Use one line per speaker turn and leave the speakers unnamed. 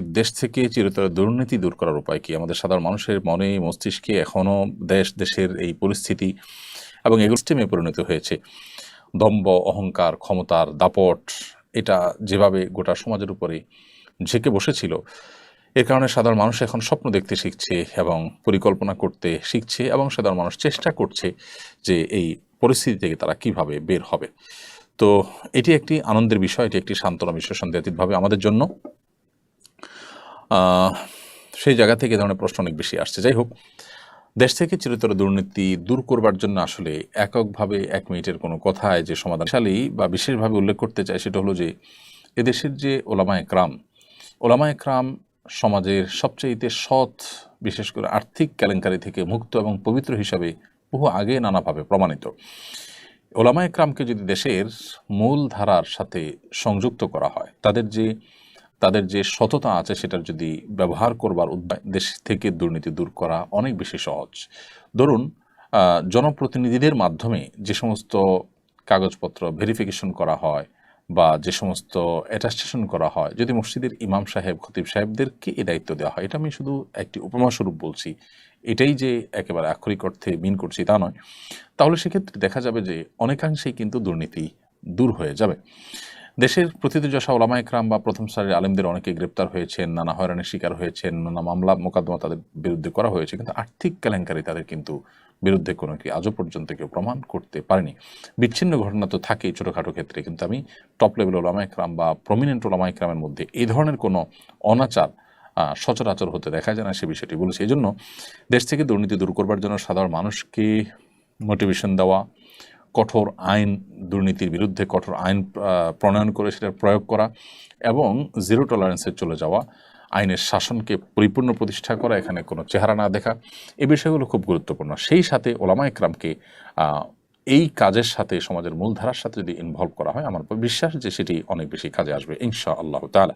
দেশ থেকে চিরতর দুর্নীতি দূর করার উপায় কি? আমাদের সাধারণ মানুষের মনে, মস্তিষ্কে এখনও দেশ, দেশের এই পরিস্থিতি এবং এগুলো সিস্টেমে পরিণত হয়েছে। দম্ব অহংকার, ক্ষমতার দাপট, এটা যেভাবে গোটা সমাজের উপরে ঝেঁকে বসেছিল, এর কারণে সাধারণ মানুষ এখন স্বপ্ন দেখতে শিখছে এবং পরিকল্পনা করতে শিখছে এবং সাধারণ মানুষ চেষ্টা করছে যে এই পরিস্থিতি থেকে তারা কীভাবে বের হবে। তো এটি একটি আনন্দের বিষয়, এটি একটি সান্ত্বনা বিষয় সন্দেহাতীতভাবে আমাদের জন্য। সেই জায়গা থেকে ধরনের প্রশ্ন অনেক বেশি আসছে। যাই হোক, দেশ থেকে চিরতর দুর্নীতি দূর করবার জন্য আসলে এককভাবে এক মিনিটের কোনো কথায় যে সমাধানশালী বা বিশেষভাবে উল্লেখ করতে চাই সেটা হলো যে, এদেশের যে ওলামা একরাম ওলামা একরাম সমাজের সবচেয়েতে সৎ, বিশেষ করে আর্থিক কেলেঙ্কারি থেকে মুক্ত এবং পবিত্র হিসাবে বহু আগে নানাভাবে প্রমাণিত। ওলামা একরামকে যদি দেশের মূল ধারার সাথে সংযুক্ত করা হয়, তাদের যে তাদের যে সততা আছে সেটার যদি ব্যবহার করবার উদ্যোগ দেশ থেকে দুর্নীতি দূর করা অনেক বেশি সহজ। ধরুন জনপ্রতিনিধিদের মাধ্যমে যে সমস্ত কাগজপত্র ভেরিফিকেশন করা হয় বা যে সমস্ত অ্যাটাস্টেশন করা হয়, যদি মসজিদের ইমাম সাহেব, খতিব সাহেবদেরকে এই দায়িত্ব দেওয়া হয়, এটা আমি শুধু একটি উপমাস্বরূপ বলছি, এটাই যে একেবারে আক্ষরিক অর্থে মিন করছি তা নয়। তাহলে সেক্ষেত্রে দেখা যাবে যে অনেকাংশেই কিন্তু দুর্নীতি দূর হয়ে যাবে। দেশের প্রথিতযশা ওলামা একরাম বা প্রথম সারির আলেমদের অনেকে গ্রেপ্তার হয়েছেন নানা হয়রানির শিকার হয়েছেন নানা মামলা, মোকদ্দমা তাদের বিরুদ্ধে করা হয়েছে, কিন্তু আর্থিক কেলেঙ্কারি তাদের কিন্তু বিরুদ্ধে কোনো কি আজও পর্যন্ত কেউ প্রমাণ করতে পারেনি। বিচ্ছিন্ন ঘটনা তো থাকেই ছোটোখাটো ক্ষেত্রে, কিন্তু আমি টপ লেভেল ওলামা একরাম বা প্রমিনেন্ট ওলামা একরামের মধ্যে এই ধরনের কোনো অনাচার সচরাচর হতে দেখা যায় না সে বিষয়টি বলেছি। এই জন্য দেশ থেকে দুর্নীতি দূর করবার জন্য সাধারণ মানুষকে মোটিভেশন দেওয়া কঠোর আইন, দুর্নীতির বিরুদ্ধে কঠোর আইন প্রণয়ন করে সেটার প্রয়োগ করা এবং জিরো টলারেন্সে চলে যাওয়া, আইনের শাসনকে পরিপূর্ণ প্রতিষ্ঠা করা, এখানে কোনো চেহারা না দেখা এই বিষয়গুলো খুব গুরুত্বপূর্ণ। সেই সাথে ওলামা একরামকে এই কাজের সাথে, সমাজের মূলধারার সাথে যদি ইনভলভ করা হয়, আমার বিশ্বাস যে সেটি অনেক বেশি কাজে আসবে ইনশা আল্লাহ তাআলা।